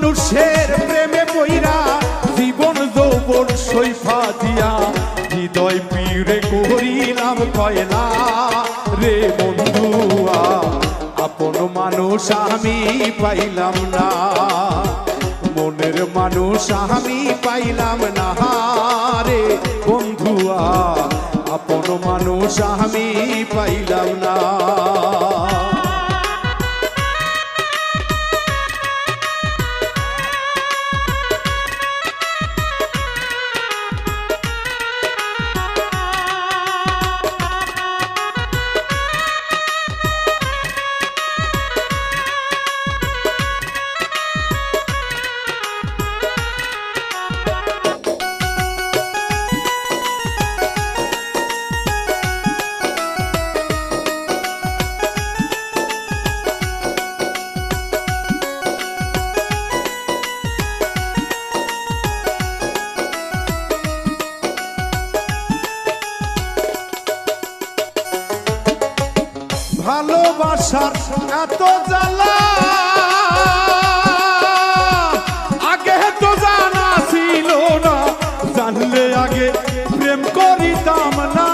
মানুষের প্রেমে পইরা জীবন যৌবন সৈফা দিয়া, হৃদয় পিড়ে করিলাম কয়লা। রে বন্ধুয়া আপন মানুষ আমি পাইলাম না, মনের মানুষ আমি পাইলাম না। রে বন্ধুয়া আপন মানুষ আমি পাইলাম না। ভালোবাসার এত জ্বালা। আগে তো জানা ছিল না, জানলে আগে প্রেম করিতাম না।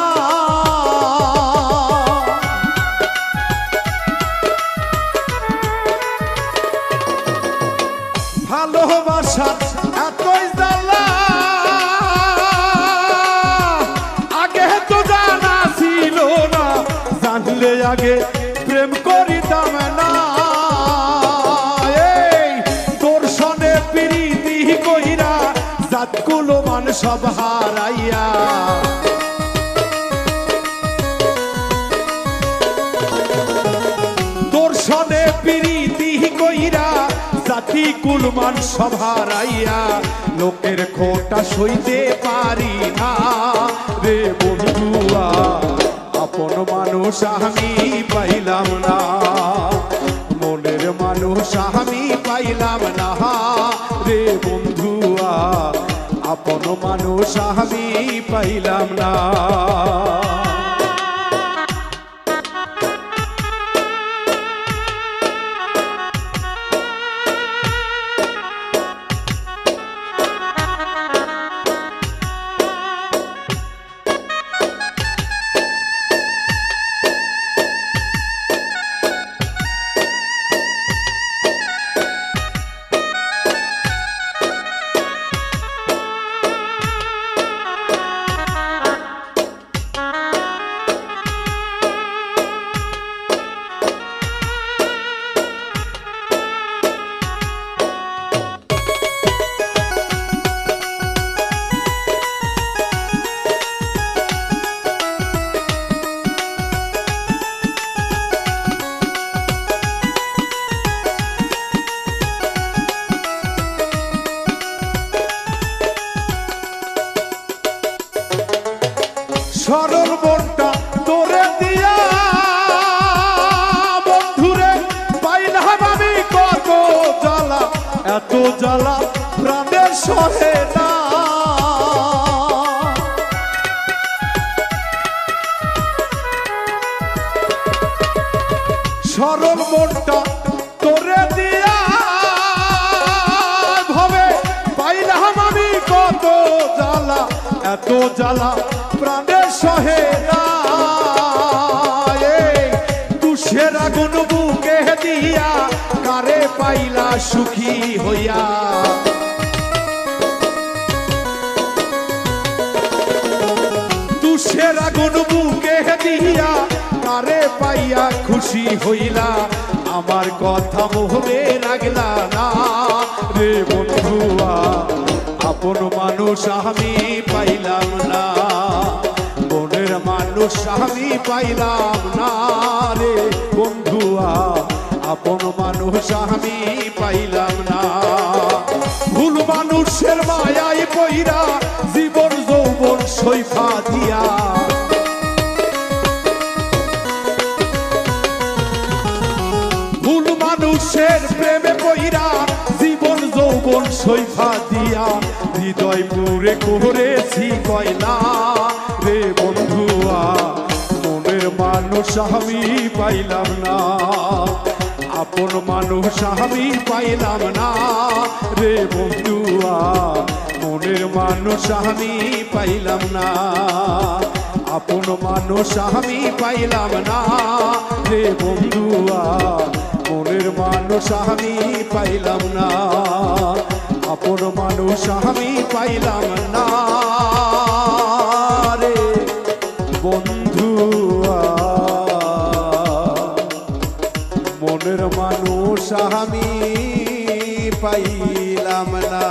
ভালোবাসার এতই জ্বালা। সব হারাইয়া। তোর সনে প্রীতি কইরা জাতি কুলমান সভারাইয়া লোকের খোটা সইতে পারি না রে বন্ধুয়া, আপন মানুষ আমি পাইলাম না। মনের মানুষ আমি পাইলাম না রে বন্ধুয়া। আপন মানুষ আমি পাইলাম না। জ্বালা প্রাণের সহে না। সরল মনটা তোরে দিয়া ভবে, পাইলাম আমি কত জ্বালা, এত জ্বালা প্রাণের সহে না। পাইলা সুখী হইয়া। তুষের আগুন বুকে দিয়া কারে পাইয়া খুশি হইলা? আমার কথা মোহরে লাগলা না। রে বন্ধুয়া, আপন মানুষ আমি পাইলাম না। মনের মানুষ আমি পাইলাম না। রে বন্ধুয়া আপন মানুষ আমি পাইলাম না। ভুল মানুষের মায়ায় পইরা জীবন যৌবন সৈফা দিয়া। ভুল মানুষের প্রেমে পইরা জীবন যৌবন সৈফা দিয়া। হৃদয় পুরে করেছি কয়লা রে বন্ধুয়া, মনের মানুষ আমি পাইলাম না। আপন মানুষ আমি পাইলাম না। রে বন্ধুয়া, মনের মানুষ আমি পাইলাম না। আপন মানুষ আমি পাইলাম না। রে বন্ধুয়া, মনের মানুষ আমি পাইলাম না। আপন মানুষ আমি পাইলাম না। রে বন্ধুয়া। সাহামি পাইলাম না।